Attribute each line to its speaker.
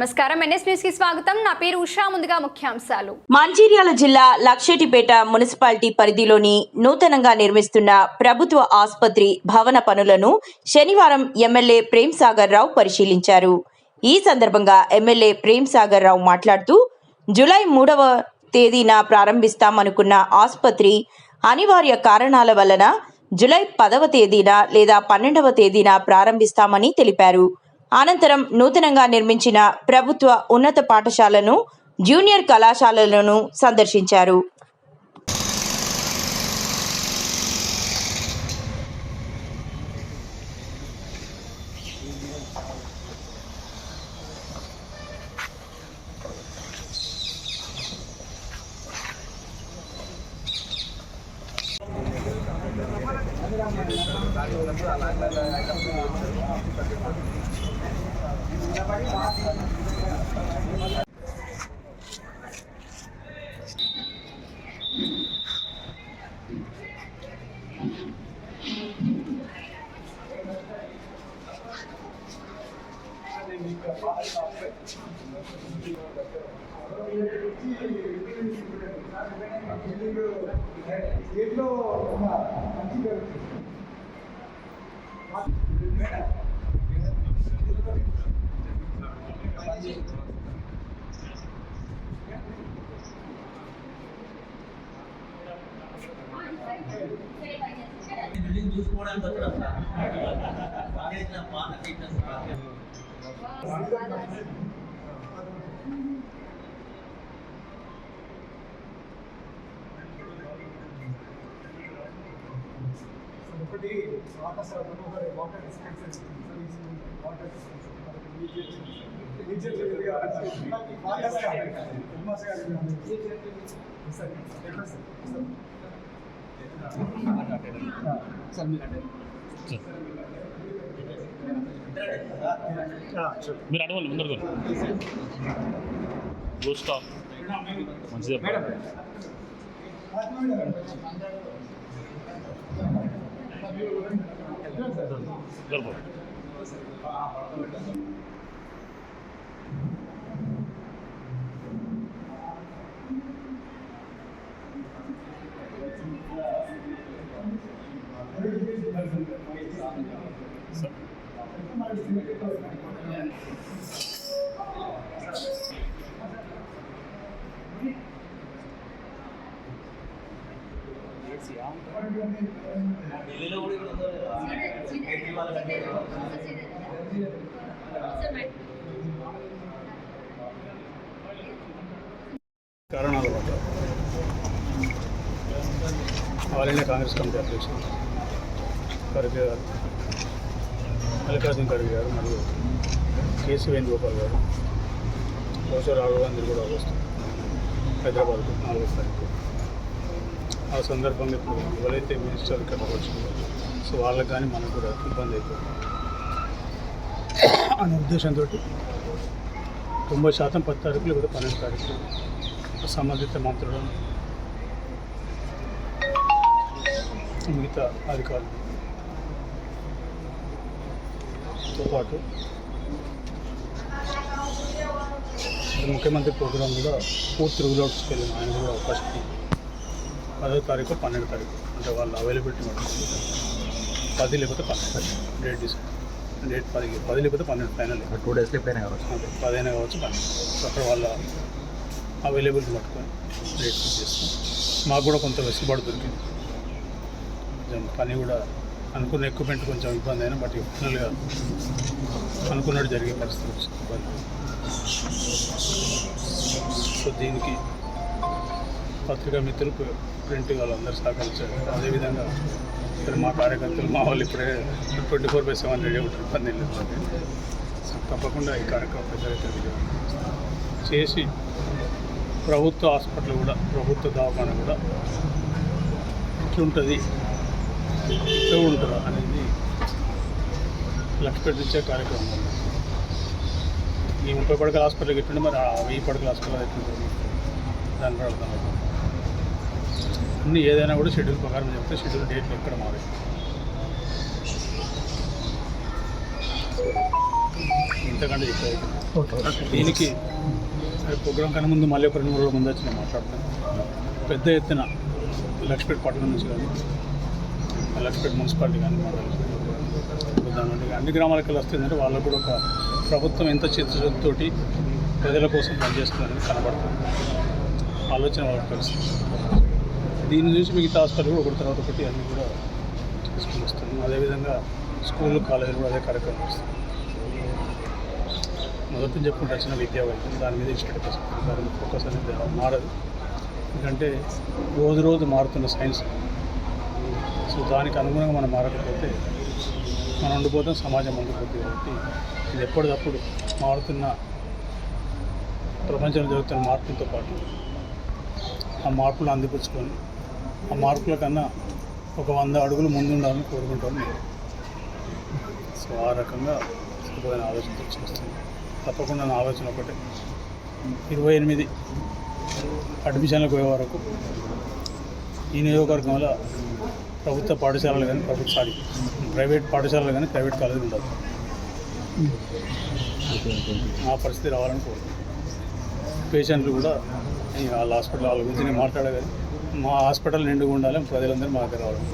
Speaker 1: నమస్కారం. ఎన్ఎస్ న్యూస్కి స్వాగతం. నా పేరు ఉషా. ముందుగా ముఖ్యాంశాలు.
Speaker 2: మంచిర్యాల జిల్లా లక్షేటిపేట మున్సిపాలిటీ పరిధిలోని నూతనంగా నిర్మిస్తున్న ప్రభుత్వ ఆసుపత్రి భవన పనులను శనివారం ఎమ్మెల్యే ప్రేమ్ సాగర్ రావు పరిశీలించారు. ఈ సందర్భంగా ఎమ్మెల్యే ప్రేమ్ సాగర్ రావు మాట్లాడుతూ జులై మూడవ తేదీన ప్రారంభిస్తామనుకున్న ఆసుపత్రి అనివార్య కారణాల వలన జులై పదవ తేదీన లేదా పన్నెండవ తేదీన ప్రారంభిస్తామని తెలిపారు. అనంతరం నూతనంగా నిర్మించిన ప్రభుత్వ ఉన్నత పాఠశాలను జూనియర్ కళాశాలలను సందర్శించారు.
Speaker 3: బిల్డింగ్ చూసుకోవడానికి వచ్చిన కాలేజ్ పాత టీచర్స్
Speaker 4: ఒకటి వాటర్ సరఫరా water dispensary service water dispensary ఒకటి రీజియన్ రీజియన్ వాటర్ సార్ మీరు
Speaker 5: అడగండి బ్లూ మంచిదే.
Speaker 4: మేడం
Speaker 3: ఢిల్లీలో
Speaker 4: కారణాల వల్ల ఆల్ ఇండియా కాంగ్రెస్ కమిటీ అధ్యక్షులు ఖర్గే గారు మల్లికార్జున ఖర్గే గారు మరియు కేసీ వేణుగోపాల్ గారు బహుశా రాహుల్ గాంధీ కూడా వస్తారు హైదరాబాద్కు నాలుగో తారీఖు ఆ సందర్భంగా ఇప్పుడు ఎవరైతే మినిస్టర్ ఇక్కడ వచ్చిందో సో వాళ్ళకి కానీ మనకు కూడా ఇబ్బంది అయిపోతుంది. అనే ఉద్దేశంతో తొంభై శాతం పది తారీఖులు కూడా పన్నెండు తారీఖులు సంబంధిత మంత్రులు మిగతా అధికారులతో పాటు ముఖ్యమంత్రి ప్రోగ్రాం కూడా పూర్తి రూల్ అవుట్స్కి వెళ్ళిన ఆయన కూడా అవకాశం పదో తారీఖు పన్నెండు తారీఖు. అంటే వాళ్ళ అవైలబిలిటీ పడుతుంది పది లేకపోతే పన్నెండు. డేట్ తీసుకుంటాం డేట్ పది పది లేకపోతే పన్నెండు ఫైనల్
Speaker 6: టూ డేస్లో ఎప్పుడైనా కావచ్చు.
Speaker 4: పదైనా కావచ్చు పన్నెండు. అక్కడ వాళ్ళ అవైలబిలిటీ పట్టుకొని రేట్ చేస్తాం మాకు కూడా కొంత వెసులుబాటు దొరికింది. కొంచెం పని కూడా అనుకున్న ఎక్విప్మెంట్ కొంచెం ఇబ్బంది అయినా బట్ ఫైనల్గా అనుకున్నట్టు జరిగే పరిస్థితి వచ్చింది. ఇబ్బంది సో దీనికి పత్రికా మిత్రులు ప్రింట్ వాళ్ళందరూ సహకరించారు. అదేవిధంగా ఇక్కడ మా కార్యకర్తలు మా వాళ్ళు ఇప్పుడే twenty four by seven ready ఉంటారు ఇబ్బంది లేదు సో తప్పకుండా ఈ కార్యక్రమం ప్రజలైతే చేసి ప్రభుత్వ హాస్పిటల్ కూడా ప్రభుత్వ దవాఖాన కూడా ఎట్లుంటుంది ఎట్లా ఉంటుందా అనేది లక్ష్య పెట్టించే కార్యక్రమం ఈ ముప్పై పడకల హాస్పిటల్కి ఎట్లుంటే మరి ఆ వెయ్యి పడకల హాస్పిటల్ ఎట్లుంటుంది? దాని కూడా అర్థం అన్నీ ఏదైనా కూడా షెడ్యూల్ ప్రకారం చెప్తే షెడ్యూల్ డేట్లు ఎక్కడ మారాయి? ఇంతకంటే చెప్పేది దీనికి ప్రోగ్రాం కన్నా ముందు మళ్ళీ ఒక రెండు మూడు రోజుల ముందు వచ్చి నేను మాట్లాడతాను పెద్ద ఎత్తున లక్ష్మీపేట పట్టణం నుంచి కానీ లక్ష్మీపేట మున్సిపాలిటీ కానీ దాని అన్ని గ్రామాలకు వెళ్ళి వస్తుందంటే వాళ్ళకు కూడా ఒక ప్రభుత్వం ఎంత చిత్తశుద్ధితో ప్రజల కోసం పనిచేస్తుందని కనబడుతుంది. ఆలోచన వాళ్ళకి తెలుస్తుంది. దీన్ని చూసి మిగతా హాస్పిటల్ కూడా ఒకటి తర్వాత ఒకటి అన్నీ కూడా తీసుకుని వస్తున్నాం అదేవిధంగా స్కూళ్ళు కాలేజీలు కూడా అదే కార్యక్రమం వస్తుంది. మొదటి నుంచి చెప్పుకుంటే వచ్చిన విద్యా వైద్యం దాని మీద ఇష్టం దాని ఫోకస్ అనేది మారదు. ఎందుకంటే రోజు రోజు మారుతున్న సైన్స్. సో దానికి అనుగుణంగా మనం మారకపోతే మనం ఉండిపోతాం సమాజం ఉండిపోతుంది కాబట్టి ఇది ఎప్పటికప్పుడు మారుతున్న ప్రపంచంలో జరుగుతున్న మార్పులతో పాటు ఆ మార్పులు అందిపుచ్చుకొని ఆ మార్కుల కన్నా ఒక వంద అడుగులు ముందుండాలని కోరుకుంటాం కోరుకుంటాను సో ఆ రకంగా సుఖమైన ఆలోచన చేస్తుంది తప్పకుండా నా ఆలోచన ఒకటే. ఇరవై ఎనిమిది అడ్మిషన్లకు పోయే వరకు ఈ నియోజకవర్గంలో ప్రభుత్వ పాఠశాలలు కానీ ప్రభుత్వ సారీ ప్రైవేట్ పాఠశాలలు కానీ ప్రైవేట్ కాలేజీలు ఉండదు ఆ పరిస్థితి రావాలని కోరుకుంటున్నాను పేషెంట్లు కూడా ఈ వాళ్ళ హాస్పిటల్ వాళ్ళ గురించి నేను మాట్లాడగానే మా హాస్పిటల్ నిండుగా ఉండాలి ప్రజలందరూ మా దగ్గర రావడం